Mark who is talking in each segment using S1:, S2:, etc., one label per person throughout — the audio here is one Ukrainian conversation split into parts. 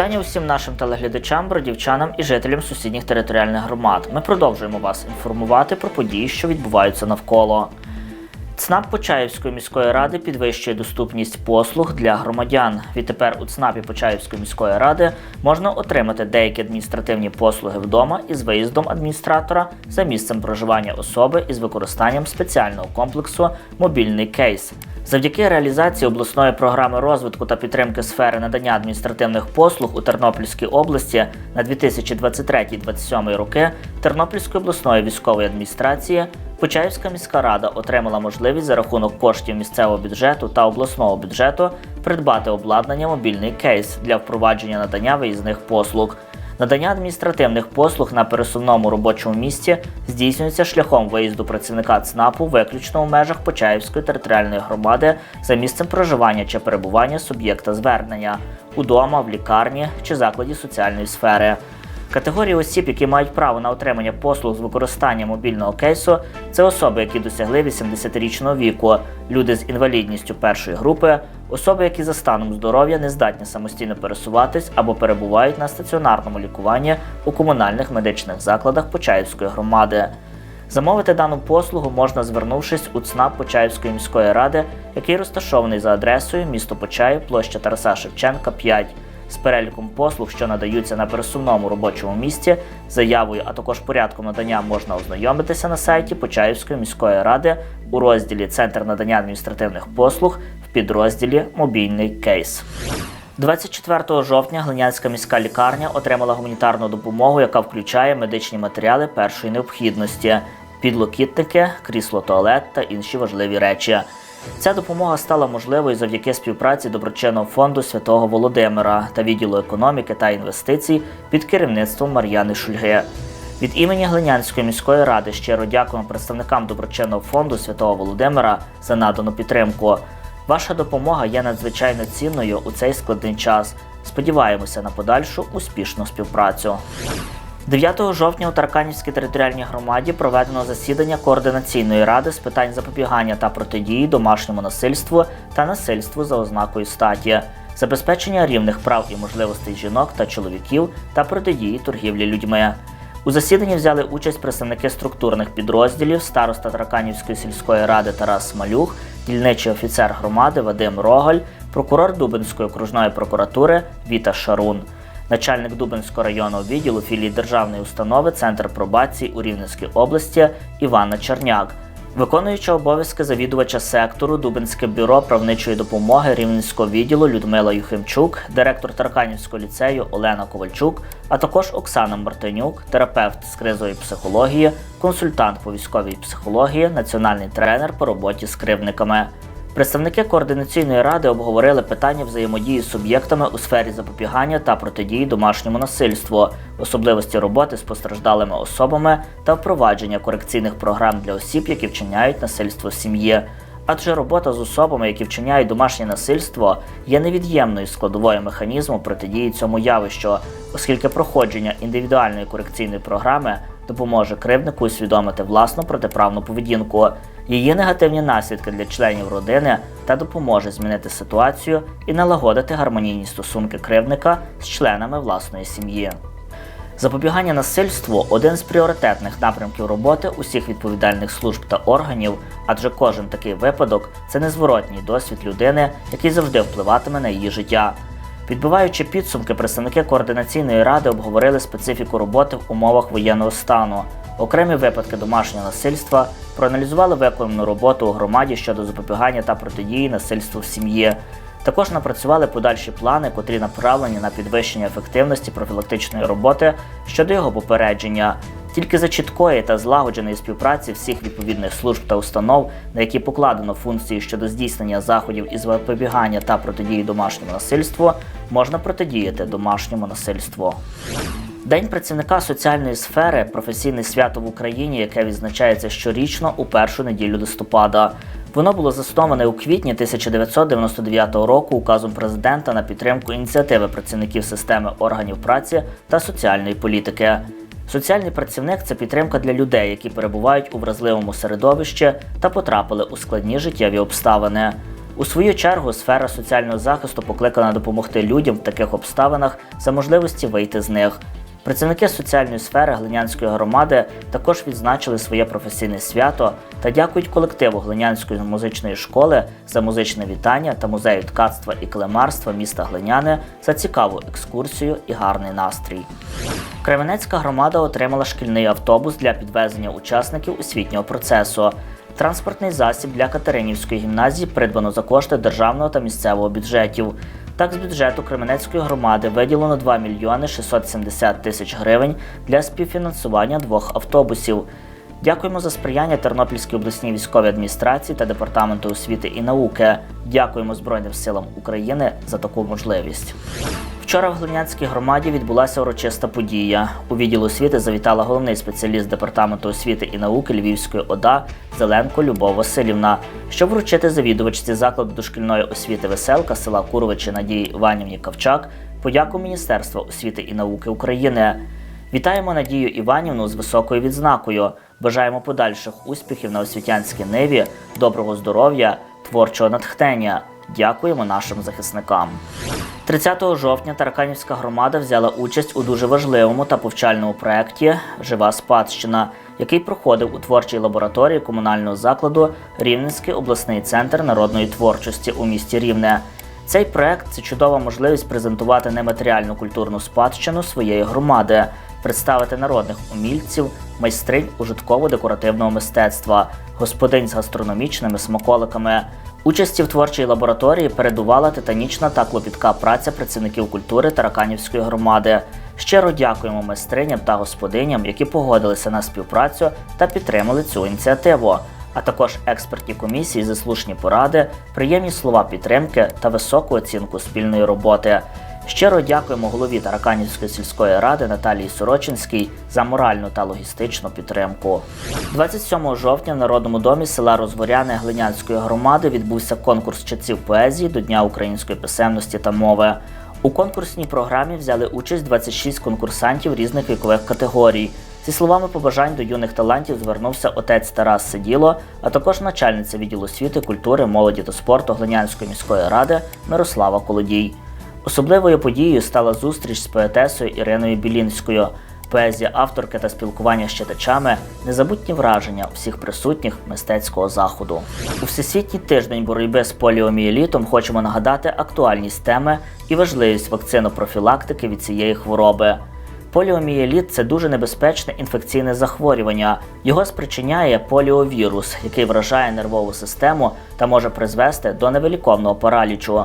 S1: Вітання усім нашим телеглядачам, бродівчанам і жителям сусідніх територіальних громад. Ми продовжуємо вас інформувати про події, що відбуваються навколо. ЦНАП Почаївської міської ради підвищує доступність послуг для громадян. Відтепер у ЦНАПі Почаївської міської ради можна отримати деякі адміністративні послуги вдома із виїздом адміністратора за місцем проживання особи із використанням спеціального комплексу Мобільний кейс. Завдяки реалізації обласної програми розвитку та підтримки сфери надання адміністративних послуг у Тернопільській області на 2023-2027 роки Тернопільської обласної військової адміністрації Почаївська міська рада отримала можливість за рахунок коштів місцевого бюджету та обласного бюджету придбати обладнання мобільний кейс для впровадження надання виїзних послуг. Надання адміністративних послуг на пересувному робочому місці здійснюється шляхом виїзду працівника ЦНАПу виключно у межах Почаївської територіальної громади за місцем проживання чи перебування суб'єкта звернення удома, в лікарні чи закладі соціальної сфери. Категорії осіб, які мають право на отримання послуг з використання мобільного кейсу, це особи, які досягли 80-річного віку, люди з інвалідністю першої групи, особи, які за станом здоров'я не здатні самостійно пересуватись або перебувають на стаціонарному лікуванні у комунальних медичних закладах Почаївської громади. Замовити дану послугу можна звернувшись у ЦНАП Почаївської міської ради, який розташований за адресою місто Почаїв, площа Тараса Шевченка, 5 з переліком послуг, що надаються на пересувному робочому місці, заявою, а також порядком надання можна ознайомитися на сайті Почаївської міської ради у розділі Центр надання адміністративних послуг в підрозділі Мобільний кейс. 24 жовтня Глинянська міська лікарня отримала гуманітарну допомогу, яка включає медичні матеріали першої необхідності, підлокітники, крісло туалет та інші важливі речі. Ця допомога стала можливою завдяки співпраці доброчинного фонду святого Володимира та відділу економіки та інвестицій під керівництвом Мар'яни Шульги. Від імені Глинянської міської ради щиро дякуємо представникам доброчинного фонду святого Володимира за надану підтримку. Ваша допомога є надзвичайно цінною у цей складний час. Сподіваємося на подальшу успішну співпрацю. 9 жовтня у Тарканівській територіальній громаді проведено засідання координаційної ради з питань запобігання та протидії домашньому насильству та насильству за ознакою статі, забезпечення рівних прав і можливостей жінок та чоловіків та протидії торгівлі людьми. У засіданні взяли участь представники структурних підрозділів, староста Тараканівської сільської ради Тарас Малюх, дільничий офіцер громади Вадим Роголь, прокурор Дубинської окружної прокуратури Віта Шарун начальник Дубинського районного відділу філії державної установи Центр пробації у Рівненській області Івана Черняк, виконуюча обов'язки завідувача сектору Дубинське бюро правничої допомоги Рівненського відділу Людмила Юхимчук, директор Тарканівського ліцею Олена Ковальчук, а також Оксана Мартинюк, терапевт з кризової психології, консультант по військовій психології, національний тренер по роботі з кривниками. Представники координаційної ради обговорили питання взаємодії з суб'єктами у сфері запобігання та протидії домашньому насильству, особливості роботи з постраждалими особами та впровадження корекційних програм для осіб, які вчиняють насильство в сім'ї. Адже робота з особами, які вчиняють домашнє насильство, є невід'ємною складовою механізму протидії цьому явищу, оскільки проходження індивідуальної корекційної програми допоможе кривнику усвідомити власну протиправну поведінку, її негативні наслідки для членів родини та допоможе змінити ситуацію і налагодити гармонійні стосунки кривника з членами власної сім'ї. Запобігання насильству один з пріоритетних напрямків роботи усіх відповідальних служб та органів, адже кожен такий випадок це незворотній досвід людини, який завжди впливатиме на її життя. Підбиваючи підсумки, представники координаційної ради обговорили специфіку роботи в умовах воєнного стану, окремі випадки домашнього насильства, проаналізували виконану роботу у громаді щодо запобігання та протидії насильству в сім'ї. Також напрацювали подальші плани, котрі направлені на підвищення ефективності профілактичної роботи щодо його попередження. Тільки за чіткої та злагодженої співпраці всіх відповідних служб та установ, на які покладено функції щодо здійснення заходів із запобігання та протидії домашньому насильству, можна протидіяти домашньому насильству. День працівника соціальної сфери професійне свято в Україні, яке відзначається щорічно у першу неділю листопада. Воно було засноване у квітні 1999 року указом президента на підтримку ініціативи працівників системи органів праці та соціальної політики. Соціальний працівник це підтримка для людей, які перебувають у вразливому середовищі та потрапили у складні життєві обставини. У свою чергу сфера соціального захисту покликана допомогти людям в таких обставинах за можливості вийти з них. Працівники соціальної сфери Глинянської громади також відзначили своє професійне свято та дякують колективу Глинянської музичної школи за музичне вітання та музею ткацтва і клемарства міста Глиняни за цікаву екскурсію і гарний настрій. Кременецька громада отримала шкільний автобус для підвезення учасників освітнього процесу. Транспортний засіб для Катеринівської гімназії придбано за кошти державного та місцевого бюджетів. Так, з бюджету Кременецької громади виділено 2 мільйони 670 тисяч гривень для співфінансування двох автобусів. Дякуємо за сприяння Тернопільській обласній військовій адміністрації та департаменту освіти і науки. Дякуємо Збройним силам України за таку можливість. Вчора в Глинянській громаді відбулася урочиста подія. У відділ освіти завітала головний спеціаліст департаменту освіти і науки Львівської ОДА Зеленко Любов Васильівна, щоб вручити завідувачці закладу дошкільної освіти Веселка села Куровичі Надії Іванівні Кавчак подяку Міністерства освіти і науки України. Вітаємо Надію Іванівну з високою відзнакою. Бажаємо подальших успіхів на освітянській ниві, доброго здоров'я, творчого натхнення. Дякуємо нашим захисникам. 30 жовтня Тараканівська громада взяла участь у дуже важливому та повчальному проєкті Жива спадщина, який проходив у творчій лабораторії комунального закладу Рівненський обласний центр народної творчості у місті Рівне. Цей проект це чудова можливість презентувати нематеріальну культурну спадщину своєї громади, представити народних умільців, майстринь ужитково-декоративного мистецтва, господинь з гастрономічними смаколиками. Участі в творчій лабораторії передувала титанічна та клопітка праця працівників культури Тараканівської громади. Щиро дякуємо майстриням та господиням, які погодилися на співпрацю та підтримали цю ініціативу, а також експертні комісії за слушні поради, приємні слова підтримки та високу оцінку спільної роботи. Щиро дякуємо голові Тараканівської сільської ради Наталії Сорочинській за моральну та логістичну підтримку. 27 жовтня в Народному домі села Розворяне Глинянської громади відбувся конкурс читців поезії до Дня української писемності та мови. У конкурсній програмі взяли участь 26 конкурсантів різних вікових категорій. Зі словами побажань до юних талантів звернувся отець Тарас Сиділо, а також начальниця відділу освіти, культури, молоді та спорту Глинянської міської ради Мирослава Колодій. Особливою подією стала зустріч з поетесою Іриною Білінською. Поезія авторки та спілкування з читачами незабутні враження всіх присутніх мистецького заходу. У всесвітній тиждень боротьби з поліомієлітом хочемо нагадати актуальність теми і важливість вакцинопрофілактики від цієї хвороби. Поліомієліт це дуже небезпечне інфекційне захворювання. Його спричиняє поліовірус, який вражає нервову систему та може призвести до невиліковного паралічу.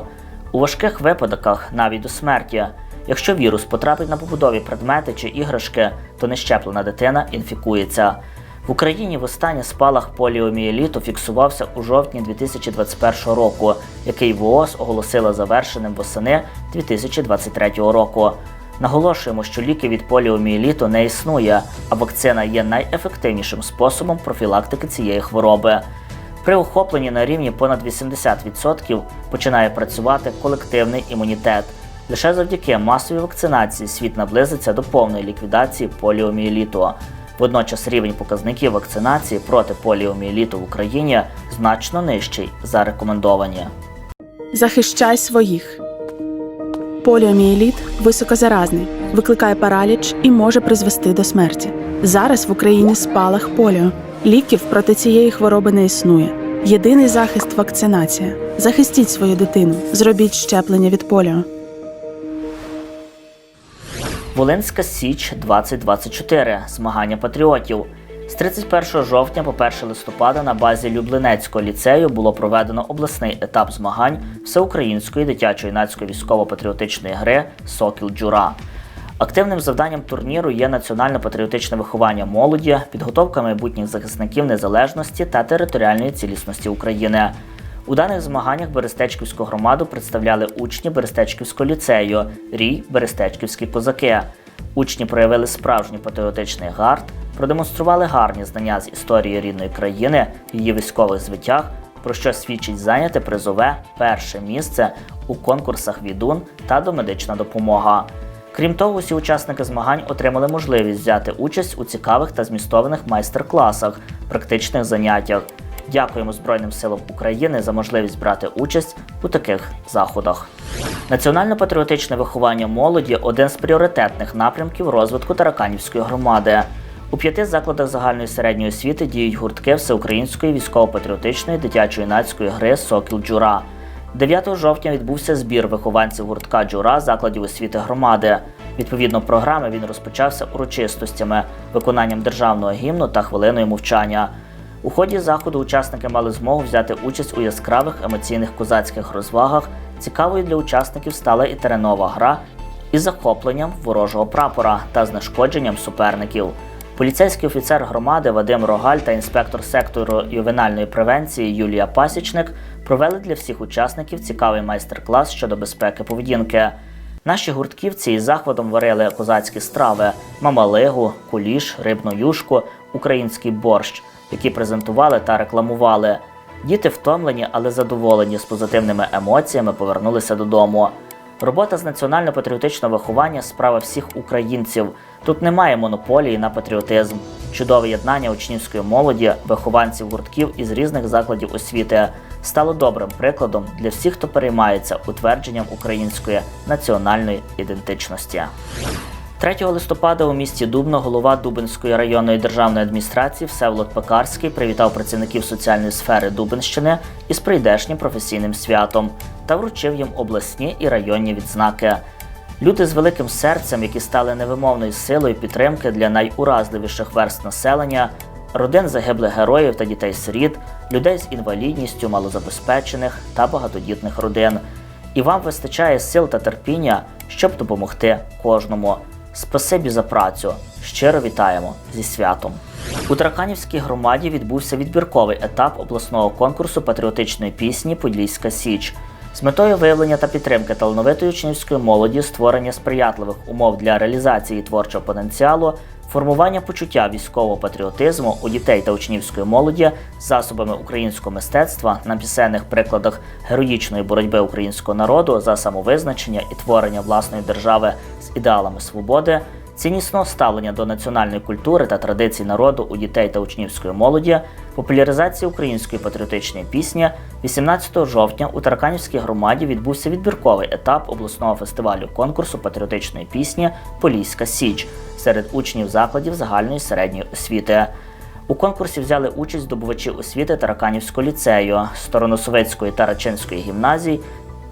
S1: У важких випадках навіть до смерті. Якщо вірус потрапить на побудові предмети чи іграшки, то нещеплена дитина інфікується. В Україні востаннє спалах поліомієліту фіксувався у жовтні 2021 року, який ВООЗ оголосила завершеним восени 2023 року. Наголошуємо, що ліки від поліомієліту не існує, а вакцина є найефективнішим способом профілактики цієї хвороби. При охопленні на рівні понад 80% починає працювати колективний імунітет. Лише завдяки масовій вакцинації світ наблизиться до повної ліквідації поліомієліту. Водночас рівень показників вакцинації проти поліомієліту в Україні значно нижчий за рекомендовані.
S2: Захищай своїх. Поліомієліт високозаразний, викликає параліч і може призвести до смерті. Зараз в Україні спалах поліо. Ліків проти цієї хвороби не існує. Єдиний захист вакцинація. Захистіть свою дитину, зробіть щеплення від поліо.
S1: Волинська Січ 2024. Змагання патріотів. З 31 жовтня по 1 листопада на базі Люблинецького ліцею було проведено обласний етап змагань всеукраїнської дитячо-юнацької військово-патріотичної гри Сокіл Джура. Активним завданням турніру є національно-патріотичне виховання молоді, підготовка майбутніх захисників незалежності та територіальної цілісності України. У даних змаганнях Берестечківську громаду представляли учні Берестечківського ліцею, рій Берестечківські козаки. Учні проявили справжній патріотичний гард, продемонстрували гарні знання з історії рідної країни, її військових звитяг, про що свідчить зайняте призове перше місце у конкурсах відун та домедична допомога. Крім того, усі учасники змагань отримали можливість взяти участь у цікавих та змістованих майстер-класах, практичних заняттях. Дякуємо Збройним силам України за можливість брати участь у таких заходах. Національно-патріотичне виховання молоді один з пріоритетних напрямків розвитку Тараканівської громади. У п'яти закладах загальної середньої освіти діють гуртки всеукраїнської військово-патріотичної дитячо-юнацької гри Сокіл Джура. 9 жовтня відбувся збір вихованців гуртка Джура закладів освіти громади. Відповідно програми він розпочався урочистостями, виконанням державного гімну та хвилиною мовчання. У ході заходу учасники мали змогу взяти участь у яскравих емоційних козацьких розвагах. Цікавою для учасників стала і теренова гра із захопленням ворожого прапора та знешкодженням суперників. Поліцейський офіцер громади Вадим Рогаль та інспектор сектору ювенальної превенції Юлія Пасічник провели для всіх учасників цікавий майстер-клас щодо безпеки поведінки. Наші гуртківці із захватом варили козацькі страви: мамалигу, куліш, рибну юшку, український борщ, які презентували та рекламували. Діти втомлені, але задоволені з позитивними емоціями повернулися додому. Робота з національно-патріотичного виховання справа всіх українців. Тут немає монополії на патріотизм. Чудове єднання учнівської молоді, вихованців гуртків із різних закладів освіти стало добрим прикладом для всіх, хто переймається утвердженням української національної ідентичності. 3 листопада у місті Дубно голова Дубинської районної державної адміністрації Всеволод Пекарський привітав працівників соціальної сфери Дубинщини із прийдешнім професійним святом та вручив їм обласні і районні відзнаки. Люди з великим серцем, які стали невимовною силою підтримки для найуразливіших верст населення, родин загиблих героїв та дітей-сиріт, людей з інвалідністю, малозабезпечених та багатодітних родин. І вам вистачає сил та терпіння, щоб допомогти кожному. Спасибі за працю. Щиро вітаємо зі святом. У Тараканівській громаді відбувся відбірковий етап обласного конкурсу патріотичної пісні Подільська Січ. З метою виявлення та підтримки талановитої учнівської молоді, створення сприятливих умов для реалізації творчого потенціалу, формування почуття військового патріотизму у дітей та учнівської молоді засобами українського мистецтва на пісенних прикладах героїчної боротьби українського народу за самовизначення і творення власної держави ідеалами свободи. Ціннісного ставлення до національної культури та традицій народу у дітей та учнівської молоді, популяризації української патріотичної пісні 18 жовтня у Тараканівській громаді відбувся відбірковий етап обласного фестивалю конкурсу патріотичної пісні Поліська Січ серед учнів закладів загальної середньої освіти. У конкурсі взяли участь здобувачі освіти Тараканівського ліцею, Стороносовецької та Рачинської гімназій,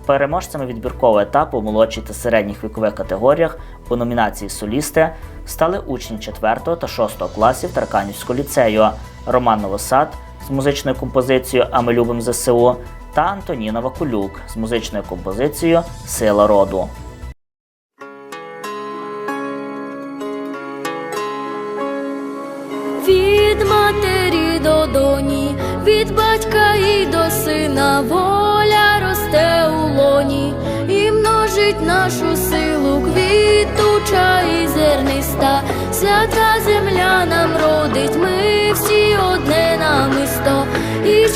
S1: Переможцями відбіркового етапу в молодшій та середніх вікових категоріях у номінації Солісти стали учні 4 та 6 класів Тарканівського ліцею Роман Новосад з музичною композицією А ми любим ЗСУ та Антоніна Вакулюк з музичною композицією Сила роду.
S3: Від матері до доні, від батька і до сина у і множить нашу силу квітуча і зерниста, свята земля нам родить, ми всі одне намисто, і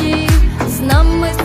S3: ликом з нами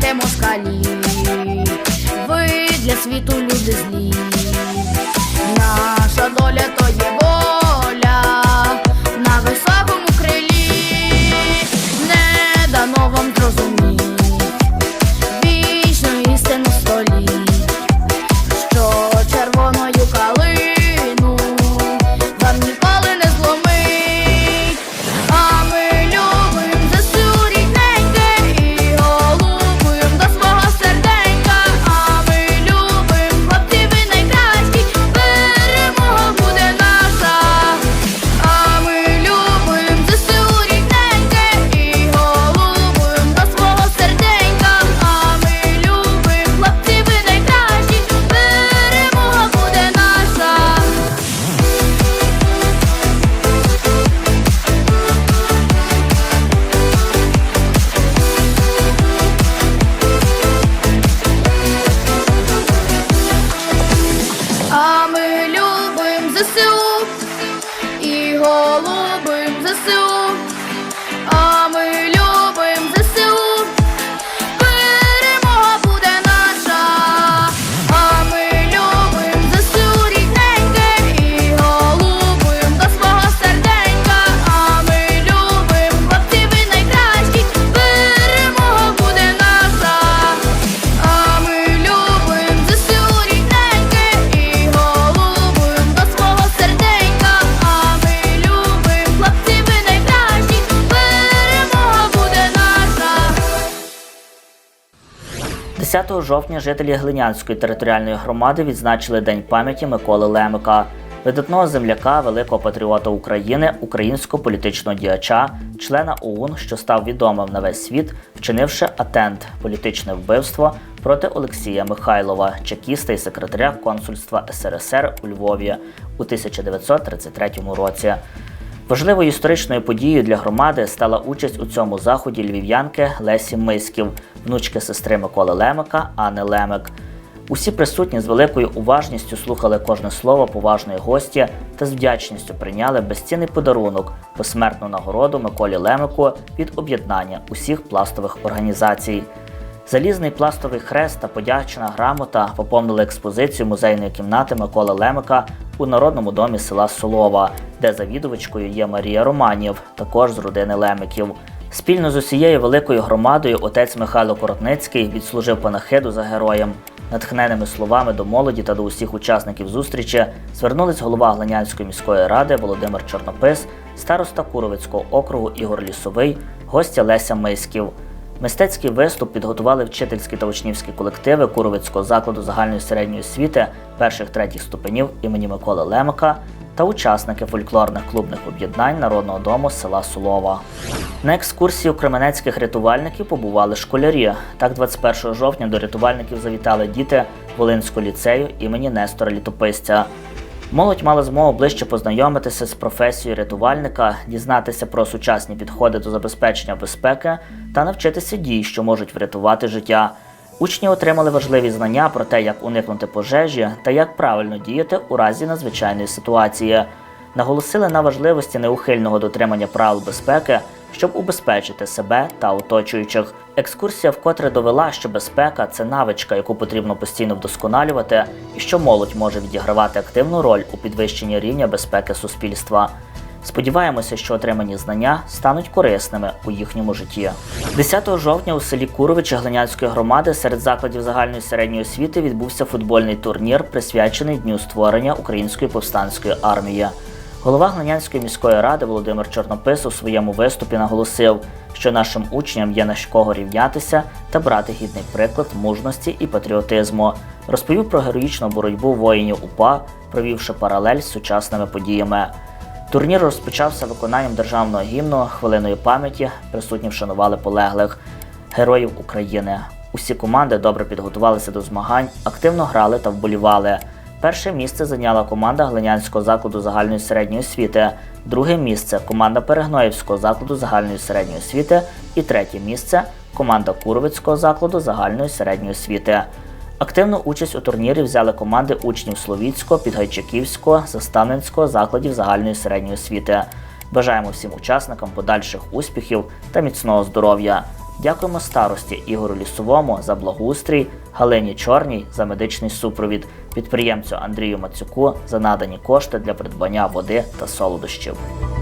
S4: Пам'ятайте москалі, ви для світу люди злі. Наша доля то є
S1: 10 жовтня жителі Глинянської територіальної громади відзначили День пам'яті Миколи Лемика, видатного земляка, великого патріота України, українського політичного діяча, члена ОУН, що став відомим на весь світ, вчинивши атент політичне вбивство проти Олексія Михайлова, чекіста і секретаря консульства СРСР у Львові у 1933 році. Важливою історичною подією для громади стала участь у цьому заході львів'янки Лесі Миськів, внучки сестри Миколи Лемика Анни Лемик. Усі присутні з великою уважністю слухали кожне слово поважної гості та з вдячністю прийняли безцінний подарунок посмертну нагороду Миколі Лемику від об'єднання усіх пластових організацій. Залізний пластовий хрест та подячна грамота поповнили експозицію музейної кімнати Миколи Лемика у народному домі села Солова, де завідувачкою є Марія Романів, також з родини Лемиків. Спільно з усією великою громадою отець Михайло Коротницький відслужив панахиду за героєм. Натхненими словами до молоді та до усіх учасників зустрічі звернулись голова Глинянської міської ради Володимир Чорнопис, староста Куровицького округу Ігор Лісовий, гостя Леся Миськів. Мистецький виступ підготували вчительські та учнівські колективи Куровицького закладу загальної середньої освіти перших третіх ступенів імені Миколи Лемика та учасники фольклорних клубних об'єднань Народного дому села Сулова. На екскурсії у кременецьких рятувальників побували школярі. Так, 21 жовтня до рятувальників завітали діти Волинського ліцею імені Нестора Літописця. Молодь мала змогу ближче познайомитися з професією рятувальника, дізнатися про сучасні підходи до забезпечення безпеки та навчитися дій, що можуть врятувати життя. Учні отримали важливі знання про те, як уникнути пожежі та як правильно діяти у разі надзвичайної ситуації. Наголосили на важливості неухильного дотримання правил безпеки, щоб убезпечити себе та оточуючих. Екскурсія вкотре довела, що безпека це навичка, яку потрібно постійно вдосконалювати, і що молодь може відігравати активну роль у підвищенні рівня безпеки суспільства. Сподіваємося, що отримані знання стануть корисними у їхньому житті. 10 жовтня у селі Куровичі Глинянської громади серед закладів загальної середньої освіти відбувся футбольний турнір, присвячений дню створення Української повстанської армії. Голова Глинянської міської ради Володимир Чорнопис у своєму виступі наголосив, що нашим учням є на кого рівнятися та брати гідний приклад мужності і патріотизму. Розповів про героїчну боротьбу воїнів УПА, провівши паралель з сучасними подіями. Турнір розпочався виконанням державного гімну, хвилиною пам'яті. Присутні вшанували полеглих героїв України. Усі команди добре підготувалися до змагань, активно грали та вболівали. Перше місце зайняла команда Глинянського закладу загальної середньої освіти, друге місце команда Перегноївського закладу загальної середньої освіти і третє місце команда Куровицького закладу загальної середньої освіти. Активну участь у турнірі взяли команди учнів Словіцького, Підгайчаківського, Заставненського закладів загальної середньої освіти. Бажаємо всім учасникам подальших успіхів та міцного здоров'я. Дякуємо старості Ігору Лісовому за благоустрій, Галині Чорній за медичний супровід, підприємцю Андрію Мацюку за надані кошти для придбання води та солодощів. –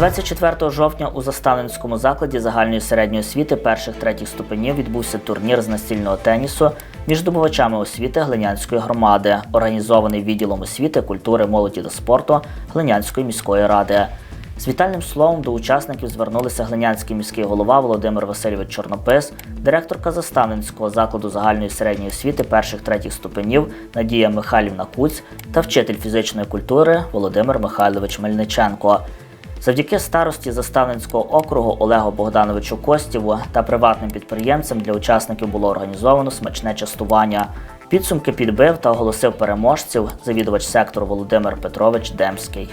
S1: 24 жовтня у Заставинському закладі загальної середньої освіти перших третіх ступенів відбувся турнір з настільного тенісу між здобувачами освіти Глинянської громади, організований відділом освіти, культури, молоді та спорту Глинянської міської ради. З вітальним словом до учасників звернулися Глинянський міський голова Володимир Васильович Чорнопис, директорка Заставненського закладу загальної середньої освіти перших третіх ступенів Надія Михайлівна Куць та вчитель фізичної культури Володимир Михайлович Мельниченко. Завдяки старості Заставницького округу Олегу Богдановичу Костєву та приватним підприємцям для учасників було організовано смачне частування. Підсумки підбив та оголосив переможців завідувач сектору Володимир Петрович Демський.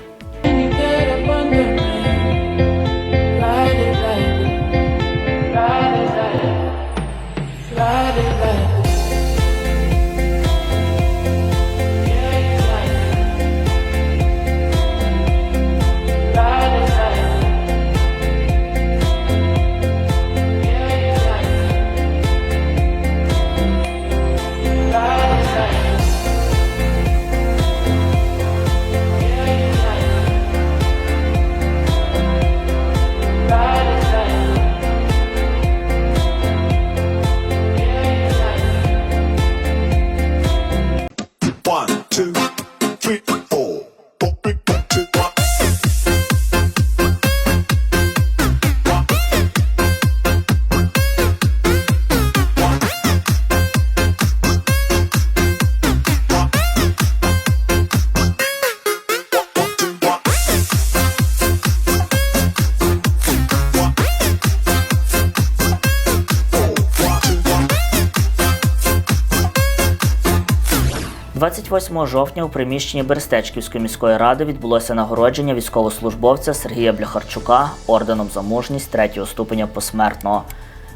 S1: 28 жовтня у приміщенні Берестечківської міської ради відбулося нагородження військовослужбовця Сергія Бляхарчука орденом за мужність третього ступеня посмертно.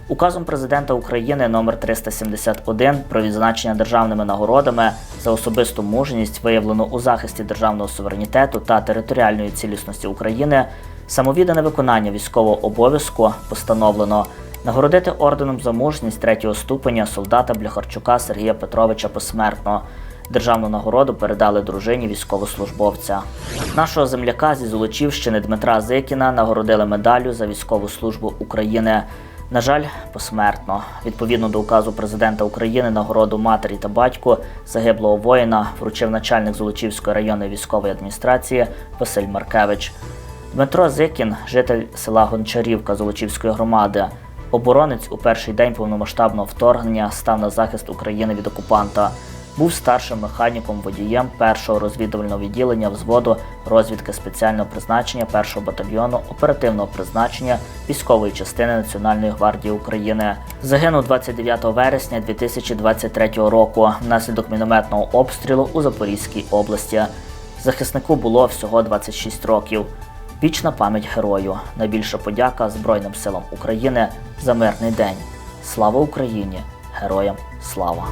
S1: Указом президента України номер 371 про відзначення державними нагородами за особисту мужність, виявлену у захисті державного суверенітету та територіальної цілісності України, самовіддане виконання військового обов'язку постановлено нагородити орденом за мужність третього ступеня солдата Бляхарчука Сергія Петровича посмертно. Державну нагороду передали дружині військовослужбовця. Нашого земляка зі Золочівщини Дмитра Зикіна нагородили медаллю за військову службу України. На жаль, посмертно. Відповідно до указу президента України нагороду матері та батьку загиблого воїна вручив начальник Золочівської районної військової адміністрації Василь Маркевич. Дмитро Зикін, житель села Гончарівка Золочівської громади. Оборонець у перший день повномасштабного вторгнення став на захист України від окупанта. Був старшим механіком водієм першого розвідувального відділення взводу розвідки спеціального призначення першого батальйону оперативного призначення військової частини Національної гвардії України. Загинув 29 вересня 2023 року внаслідок мінометного обстрілу у Запорізькій області. Захиснику було всього 26 років. Вічна пам'ять герою. Найбільша подяка Збройним силам України за мирний день. Слава Україні! Героям слава!